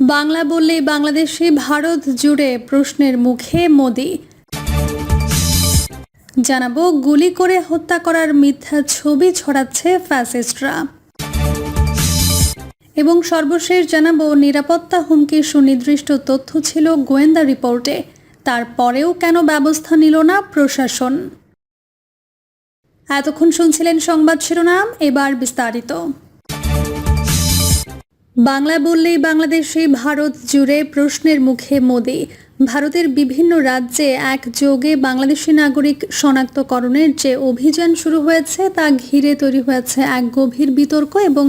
বাংলা বললেই বাংলাদেশে ভারত জুড়ে প্রশ্নের মুখে মোদি। জানাব, গুলি করে হত্যা করার মিথ্যা ছবি ছড়াচ্ছে ফ্যাসিস্টরা। এবং সর্বশেষ জানাব, নিরাপত্তা হুমকির সুনির্দিষ্ট তথ্য ছিল গোয়েন্দা রিপোর্টে। তারপরেও কেন ব্যবস্থা নিল না প্রশাসন? এতক্ষণ শুনছিলেন সংবাদ শিরোনাম, এবার বিস্তারিত। বাংলা বললেই বাংলাদেশে ভারত জুড়ে প্রশ্নের মুখে মোদি। ভারতের বিভিন্ন রাজ্যে একযোগে বাংলাদেশি নাগরিক শনাক্তকরণের যে অভিযান শুরু হয়েছে, তা ঘিরে তৈরি হয়েছে এক গভীর বিতর্ক এবং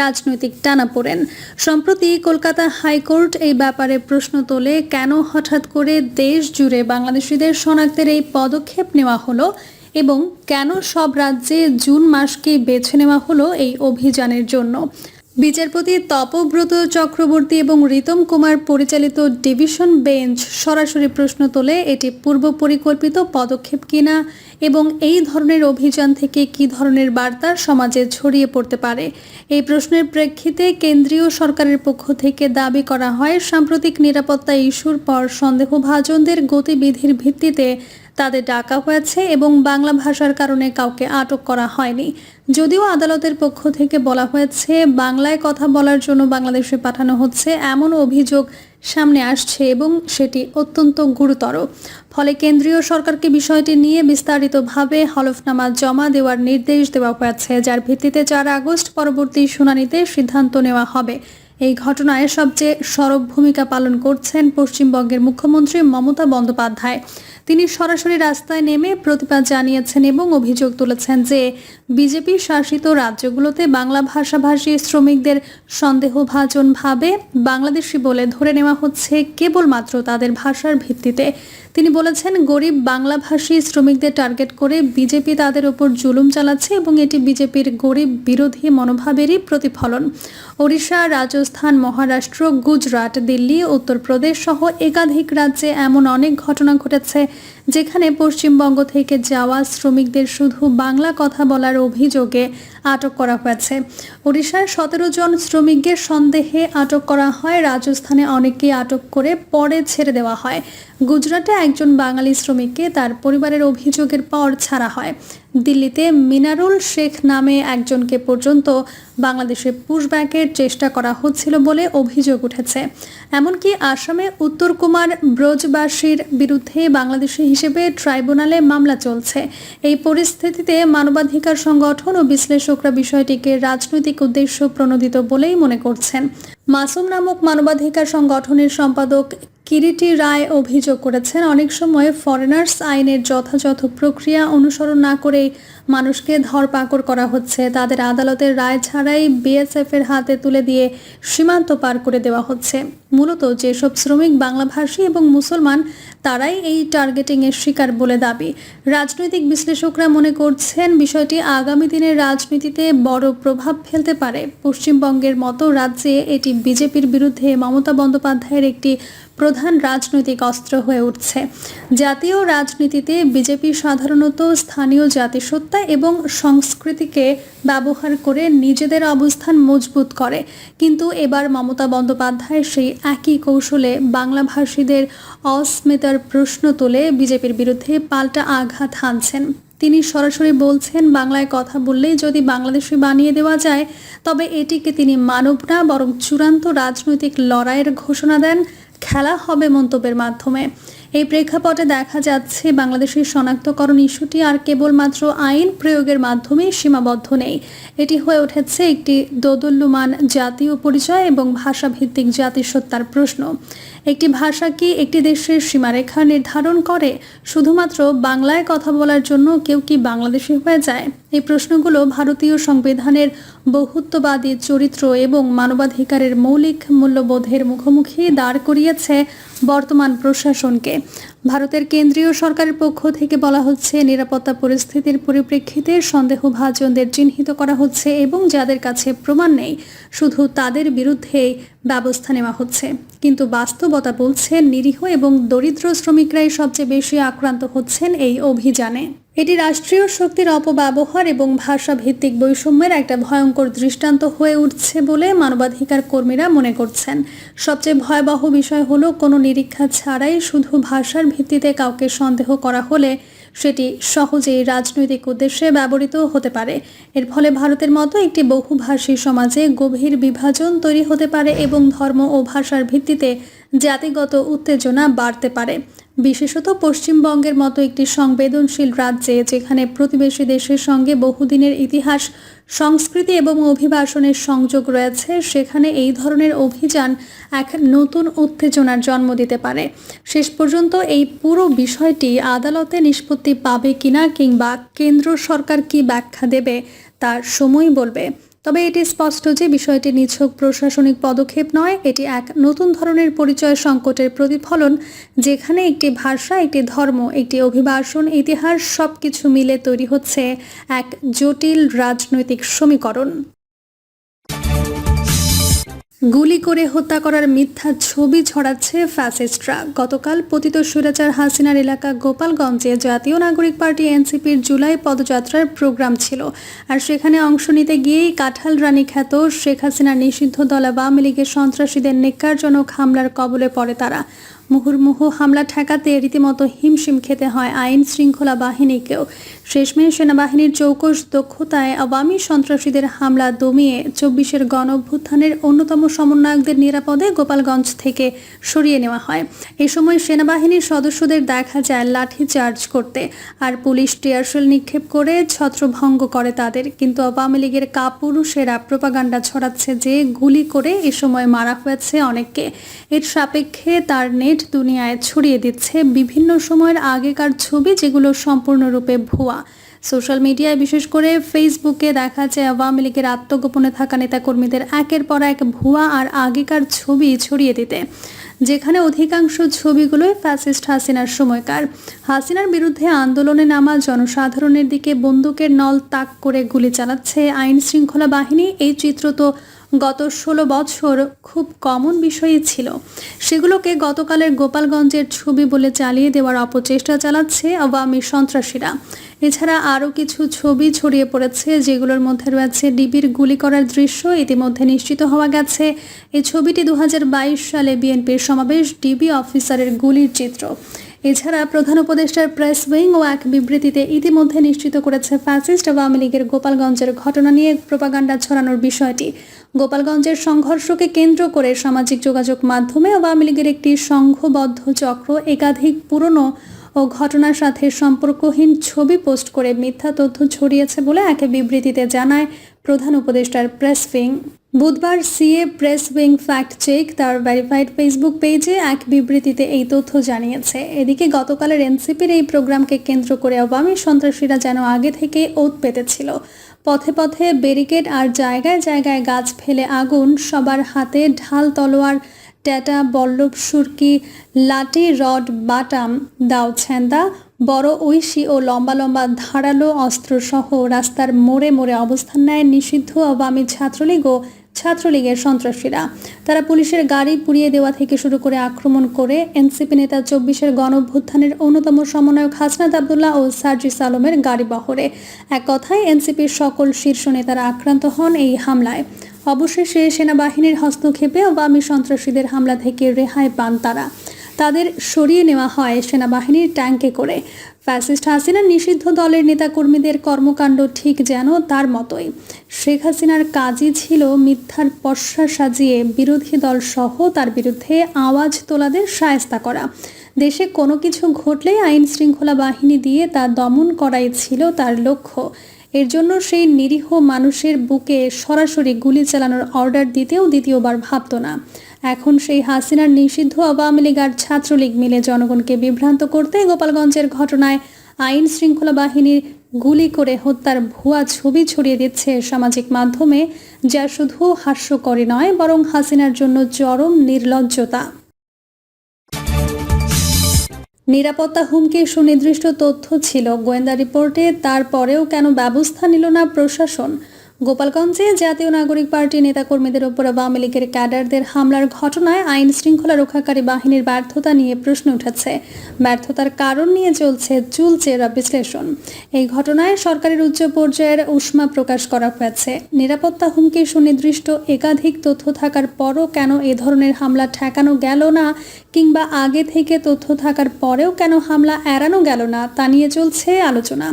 রাজনৈতিক টানাপোড়েন। সম্প্রতি কলকাতা হাইকোর্ট এই ব্যাপারে প্রশ্ন তোলে, কেন হঠাৎ করে দেশ জুড়ে বাংলাদেশিদের শনাক্তের এই পদক্ষেপ নেওয়া হলো এবং কেন সব রাজ্যে জুন মাসকে বেছে নেওয়া হলো এই অভিযানের জন্য? বিচারপতি তপব্রত চক্রবর্তী এবং রিতম কুমার পরিচালিত ডিভিশন বেঞ্চ সরাসরি প্রশ্ন তোলে, এটি পূর্ব পরিকল্পিত পদক্ষেপ কিনা এবং এই ধরনের অভিযান থেকে কি ধরনের বার্তা সমাজে ছড়িয়ে পড়তে পারে? এই প্রশ্নের প্রেক্ষিতে কেন্দ্রীয় সরকারের পক্ষ থেকে দাবি করা হয়, সাম্প্রতিক নিরাপত্তা ইস্যুর পর সন্দেহভাজনদের গতিবিধির ভিত্তিতে তাদের ডাকা হয়েছে এবং বাংলা ভাষার কারণে কাউকে আটক করা হয়নি। যদিও আদালতের পক্ষ থেকে বলা হয়েছে, বাংলায় কথা বলার জন্য বাংলাদেশে পাঠানো হচ্ছে এমন অভিযোগ সামনে আসছে এবং সেটি অত্যন্ত গুরুতর। ফলে কেন্দ্রীয় সরকারকে বিষয়টি নিয়ে বিস্তারিতভাবে হলফনামা জমা দেওয়ার নির্দেশ দেওয়া হয়েছে, যার ভিত্তিতে চার আগস্ট পরবর্তী শুনানিতে সিদ্ধান্ত নেওয়া হবে। এই ঘটনায় সবচেয়ে সরব ভূমিকা পালন করছেন পশ্চিমবঙ্গের মুখ্যমন্ত্রী মমতা বন্দ্যোপাধ্যায়। তিনি সরাসরি রাস্তায় নেমে প্রতিবাদ জানিয়েছেন এবং অভিযোগ তুলেছেন যে বিজেপি শাসিত রাজ্যগুলোতে বাংলা ভাষাভাষী শ্রমিকদের সন্দেহভাজনভাবে বাংলাদেশি বলে ধরে নেওয়া হচ্ছে কেবলমাত্র তাদের ভাষার ভিত্তিতে। তিনি বলেছেন, গরিব বাংলাভাষী শ্রমিকদের টার্গেট করে বিজেপি তাদের ওপর জুলুম চালাচ্ছে এবং এটি বিজেপির গরিব বিরোধী মনোভাবেরই প্রতিফলন। ওড়িশা, রাজস্থান, মহারাষ্ট্র, গুজরাট, দিল্লি, উত্তরপ্রদেশ সহ একাধিক রাজ্যে এমন অনেক ঘটনা ঘটেছে যেখানে পশ্চিমবঙ্গ থেকে যাওয়া শ্রমিকদের শুধু বাংলা কথা বলার অভিযোগে আটক করা হয়েছে। ওড়িশার সতেরো জন শ্রমিকদের সন্দেহে আটক করা হয়। রাজস্থানে অনেককে আটক করে পরে ছেড়ে দেওয়া হয়। গুজরাটে একজন বাঙালি শ্রমিককে তার পরিবারের অভিযোগের পর ছাড়া হয়। দিল্লিতে মিনারুল শেখ নামে একজনকে পর্যন্ত বাংলাদেশে পুশব্যাকের চেষ্টা করা হচ্ছিল বলে অভিযোগ উঠেছে। এমনকি আসামে উত্তর কুমার ব্রজবাসীর বিরুদ্ধে বাংলাদেশি হিসেবে ট্রাইব্যুনালে মামলা চলছে। এই পরিস্থিতিতে মানবাধিকার সংগঠন ও বিশ্লেষকরা বিষয়টিকে রাজনৈতিক উদ্দেশ্য প্রণোদিত বলেই মনে করছেন। মাসুম নামক মানবাধিকার সংগঠনের সম্পাদক কিরিটি রায় অভিযোগ করেছেন, অনেক সময় ফরেনার্স আইনের যথাযথ প্রক্রিয়া অনুসরণ না করে মানুষকে ধরপাকড় করা হচ্ছে। তাদের আদালতের রায় ছাড়াই বিএসএফের হাতে তুলে দিয়ে সীমান্ত পার করে দেওয়া হচ্ছে। মূলত যেসব শ্রমিক বাংলাভাষী এবং মুসলমান তারাই এই টার্গেটিং এর শিকার বলে দাবি। রাজনৈতিক বিশ্লেষকরা মনে করছেন বিষয়টি আগামী দিনের রাজনীতিতে বড় প্রভাব ফেলতে পারে। পশ্চিমবঙ্গের মতো রাজ্যে এটি বিজেপির বিরুদ্ধে মমতা বন্দ্যোপাধ্যায়ের একটি প্রধান রাজনৈতিক অস্ত্র হয়ে উঠছে। জাতীয় রাজনীতিতে বিজেপি সাধারণত স্থানীয় জাতিসত্তা এবং সংস্কৃতিকে ব্যবহার করে নিজেদের অবস্থান মজবুত করে। কিন্তু এবার মমতা বন্দ্যোপাধ্যায় সেই একই কৌশলে বাংলাভাষীদের অস্মিতার প্রশ্ন তুলে বিজেপির বিরুদ্ধে পাল্টা আঘাত হানছেন। তিনি সরাসরি বলছেন, বাংলায় কথা বললেই যদি বাংলাদেশে বানিয়ে দেওয়া যায়, তবে এটিকে তিনি মানব না, বরং চূড়ান্ত রাজনৈতিক লড়াইয়ের ঘোষণা দেন। খেলা হবে মন্তব্যের মাধ্যমে। এই প্রেক্ষাপটে দেখা যাচ্ছে, বাংলাদেশের শনাক্তকরণ ইস্যুটি আর কেবলমাত্র আইন প্রয়োগের মাধ্যমেই সীমাবদ্ধ নেই। এটি হয়ে উঠেছে একটি দোদুল্যমান জাতীয় পরিচয় এবং ভাষাভিত্তিক জাতিসত্তার প্রশ্ন। একটি ভাষা কি একটি দেশের সীমারেখা নির্ধারণ করে? শুধুমাত্র বাংলায় কথা বলার জন্য কেউ কি বাংলাদেশি হয়ে যায়? এই প্রশ্নগুলো ভারতীয় সংবিধানের বহুত্ববাদী চরিত্র এবং মানবাধিকারের মৌলিক মূল্যবোধের মুখোমুখি দাঁড় করিয়েছে বর্তমান প্রশাসনকে। ভারতের কেন্দ্রীয় সরকারের পক্ষ থেকে বলা হচ্ছে, নিরাপত্তা পরিস্থিতির পরিপ্রেক্ষিতে সন্দেহভাজনদের চিহ্নিত করা হচ্ছে এবং যাদের কাছে প্রমাণ নেই, শুধু তাদের বিরুদ্ধে ব্যবস্থা নেওয়া হচ্ছে। কিন্তু বাস্তবতা বলছে, নিরীহ এবং দরিদ্র শ্রমিকরাই সবচেয়ে বেশি আক্রান্ত হচ্ছেন এই অভিযানে। এটি রাষ্ট্রীয় শক্তির অপব্যবহার এবং ভাষা ভিত্তিক বৈষম্যের একটা ভয়ঙ্কর দৃষ্টান্ত হয়ে উঠছে বলে মানবাধিকার কর্মীরা মনে করছেন। সবচেয়ে ভয়াবহ বিষয় হলো, কোনো নিরীক্ষা ছাড়াই শুধু ভাষার ভিত্তিতে কাউকে সন্দেহ করা হলে সেটি সহজেই রাজনৈতিক উদ্দেশ্যে ব্যবহৃত হতে পারে। এর ফলে ভারতের মতো একটি বহুভাষী সমাজে গভীর বিভাজন তৈরি হতে পারে এবং ধর্ম ও ভাষার ভিত্তিতে জাতিগত উত্তেজনা বাড়তে পারে। বিশেষত পশ্চিমবঙ্গের মতো একটি সংবেদনশীল রাজ্যে, যেখানে প্রতিবেশী দেশের সঙ্গে বহুদিনের ইতিহাস, সংস্কৃতি এবং অভিবাসনের সংযোগ রয়েছে, সেখানে এই ধরনের অভিযান এক নতুন উত্তেজনার জন্ম দিতে পারে। শেষ পর্যন্ত এই পুরো বিষয়টি আদালতে নিষ্পত্তি পাবে কিনা কিংবা কেন্দ্র সরকার কি ব্যাখ্যা দেবে, তার সময় বলবে। তবে এটি স্পষ্ট যে বিষয়টি নিছক প্রশাসনিক পদক্ষেপ নয়, এটি এক নতুন ধরনের পরিচয় সংকটের প্রতিফলন, যেখানে একটি ভাষা, একটি ধর্ম, একটি অভিবাসন, ইতিহাস সবকিছু মিলে তৈরি হচ্ছে এক জটিল রাজনৈতিক সমীকরণ। গুলি করে হত্যা করার মিথ্যা ছবি ছড়াচ্ছে ফ্যাসিস্টরা। গতকাল পতিত সুরাচার হাসিনার এলাকা গোপালগঞ্জে জাতীয় নাগরিক পার্টি এনসিপির জুলাই পদযাত্রার প্রোগ্রাম ছিল। আর সেখানে অংশ নিতে গিয়েই কাঁঠাল রানী খ্যাত শেখ হাসিনার নিষিদ্ধ দল আওয়ামী লীগের সন্ত্রাসীদের নিকারজনক হামলার কবলে পড়ে তারা। মুহুর্মুহু হামলা ঠেকাতে রীতিমতো হিমশিম খেতে হয় আইন শৃঙ্খলা বাহিনীকেও। শেষমেশ সেনাবাহিনীর চৌকস দক্ষতায় আওয়ামী সন্ত্রাসীদের হামলা দমিয়ে চব্বিশের গণ অভ্যুত্থানের অন্যতম সমন্বয়কদের নিরাপদে গোপালগঞ্জ থেকে সরিয়ে নেওয়া হয়। এ সময় সেনাবাহিনীর সদস্যদের দেখা যায় লাঠি চার্জ করতে, আর পুলিশ টিয়ারশেল নিক্ষেপ করে ছত্রভঙ্গ করে তাদের। কিন্তু আওয়ামী লীগের কাপুরুষেরা প্রপাগান্ডা ছড়াচ্ছে যে গুলি করে এ সময় মারা হয়েছে অনেককে। এর সাপেক্ষে তার নেট দুনিয়ায় ছড়িয়ে দিচ্ছে বিভিন্ন সময়ের আগেকার ছবি যেগুলো সম্পূর্ণরূপে ভুয়া। সোশ্যাল মিডিয়ায় বিশেষ করে ফেসবুকে দেখা যায় আওয়ামী লীগের আত্মগোপনে থাকা নেতাকর্মীদের একের পর এক ভুয়া আর আগেকার ছবি ছড়িয়ে দিতে, যেখানে অধিকাংশ ছবিগুলোই ফ্যাসিস্ট হাসিনার সময়কার। হাসিনার বিরুদ্ধে আন্দোলনে নামা জনসাধারণের দিকে বন্দুকের নল তাক করে গুলি চালাচ্ছে আইন শৃঙ্খলা বাহিনী। এই চিত্র তো গত ষোলো বছর খুব কমন বিষয়ই ছিল। সেগুলোকে গতকালের গোপালগঞ্জের ছবি বলে চালিয়ে দেওয়ার অপচেষ্টা চালাচ্ছে আওয়ামী সন্ত্রাসীরা। এছাড়া আরও কিছু ছবি ছড়িয়ে পড়েছে যেগুলোর মধ্যে রয়েছে ডিবির গুলি করার দৃশ্য, ইতিমধ্যে নিশ্চিত হওয়া গেছে। এই ছবিটি দু হাজার বাইশ সালে বিএনপির সমাবেশ ডিবি অফিসারের গুলির চিত্র। এছাড়া প্রধান উপদেষ্টার প্রেস উইং ও এক বিবৃতিতে ইতিমধ্যে নিশ্চিত করেছে ফ্যাসিস্ট আওয়ামী লীগের গোপালগঞ্জের ঘটনা নিয়ে প্রোপাগান্ডা ছড়ানোর বিষয়টি। গোপালগঞ্জের সংঘর্ষকে কেন্দ্র করে সামাজিক যোগাযোগ মাধ্যমে আওয়ামী লীগের একটি সংঘবদ্ধ চক্র একাধিক পুরনো ও ঘটনার সাথে সম্পর্কহীন ছবি পোস্ট করে মিথ্যা তথ্য ছড়িয়েছে বলে এক বিবৃতিতে জানায় প্রধান উপদেষ্টার প্রেস উইং। বুধবার CA press wing fact check তার ভেরিফাইড ফেসবুক পেজে এক বিবৃতিতে এই তথ্য জানিয়েছে। এদিকে গতকালের এনসিপির এই প্রোগ্রামকে কেন্দ্র করে আওয়ামী সন্ত্রাসীরা যেন আগে থেকে ওত পেতেছিল। পথে পথে ব্যারিকেড আর জায়গায় জায়গায় গাছ ফেলে আগুন, সবার হাতে ঢাল, তলোয়ার ট্যাটা বল্লভ, সুরকি, লাঠি, রড, বাটাম, দাও, ছ্যান্দা, বড় ঐশী ও লম্বা লম্বা ধারালো অস্ত্রসহ রাস্তার মোড়ে মোড়ে অবস্থান নেয় নিষিদ্ধ আওয়ামী ছাত্রলীগ ও ছাত্রলীগের সন্ত্রাসীরা। তারা পুলিশের গাড়ি পুড়িয়ে দেওয়া থেকে শুরু করে আক্রমণ করে এনসিপি নেতা চব্বিশের গণঅভ্যুত্থানের অন্যতম সমন্বয়ক হাসনাত আবদুল্লাহ ও সার্জিস আলমের গাড়ি বহরে। এক কথায়, এনসিপির সকল শীর্ষ নেতারা আক্রান্ত হন এই হামলায়। অবশেষে সেনাবাহিনীর হস্তক্ষেপে আওয়ামী সন্ত্রাসীদের হামলা থেকে রেহাই পান তারা। তাদের সরিয়ে নেওয়া হয় সেনাবাহিনীর ট্যাঙ্কে করে। ফ্যাসিস্ট হাসিনা নিষিদ্ধ দলের নেতাকর্মীদের কর্মকাণ্ড ঠিক যেন তার মতোই। শেখ হাসিনার কাজই ছিল মিথ্যার পশ্চা সাজিয়ে বিরোধী দল সহ তার বিরুদ্ধে আওয়াজ তোলাদের সায়স্তা করা। দেশে কোনো কিছু ঘটলেই আইন শৃঙ্খলা বাহিনী দিয়ে তা দমন করাই ছিল তার লক্ষ্য। এর জন্য সেই নিরীহ মানুষের বুকে সরাসরি গুলি চালানোর অর্ডার দিতেও দ্বিতীয়বার ভাবত না। এখন সেই হাসিনার নিষিদ্ধ আওয়ামী লীগ আর ছাত্রলীগ মিলে জনগণকে বিভ্রান্ত করতে গোপালগঞ্জের ঘটনায় আইন শৃঙ্খলা বাহিনীর গুলি করে হত্যার ভুয়া ছবি ছড়িয়ে দিচ্ছে সামাজিক মাধ্যমে, যা শুধু হাস্যকরই নয়, বরং হাসিনার জন্য চরম নির্লজ্জতা। নিরাপত্তা হুমকির সুনির্দিষ্ট তথ্য ছিল গোয়েন্দা রিপোর্টে, তারপরেও কেন ব্যবস্থা নিল না প্রশাসন? গোপালগঞ্জে জাতীয় নাগরিক পার্টি নেতাকর্মীদের ওপর আওয়ামী লীগের ক্যাডারদের হামলার ঘটনায় আইন শৃঙ্খলা রক্ষাকারী বাহিনীর ব্যর্থতা নিয়ে প্রশ্ন উঠেছে। ব্যর্থতার কারণ নিয়ে চলছে চুলচেরা বিশ্লেষণ। এই ঘটনায় সরকারের উচ্চ পর্যায়ের উষ্মা প্রকাশ করা হয়েছে। নিরাপত্তা হুমকি সুনির্দিষ্ট একাধিক তথ্য থাকার পরও কেন এ ধরনের হামলা ঠেকানো গেল না কিংবা আগে থেকে তথ্য থাকার পরেও কেন হামলা এড়ানো গেল না তা নিয়ে চলছে আলোচনা।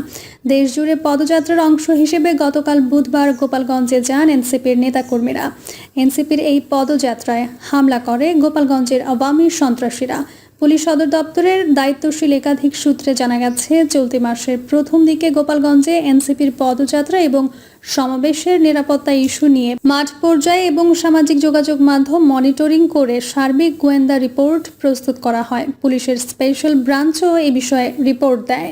দেশজুড়ে পদযাত্রার অংশ হিসেবে গতকাল বুধবার গোপালগঞ্জে যান এনসিপির নেতাকর্মীরা। এনসিপির এই পদযাত্রায় হামলা করে গোপালগঞ্জের আওয়ামী সন্ত্রাসীরা। পুলিশ সদর দপ্তরের দায়িত্বশীল একাধিক সূত্রে জানা গেছে, চলতি মাসের প্রথম দিকে গোপালগঞ্জে এনসিপির পদযাত্রা এবং সমাবেশের নিরাপত্তা ইস্যু নিয়ে মাঠ পর্যায়ে এবং সামাজিক যোগাযোগ মাধ্যম মনিটরিং করে সার্বিক গোয়েন্দা রিপোর্ট প্রস্তুত করা হয়। পুলিশের স্পেশাল ব্রাঞ্চও এ বিষয়ে রিপোর্ট দেয়।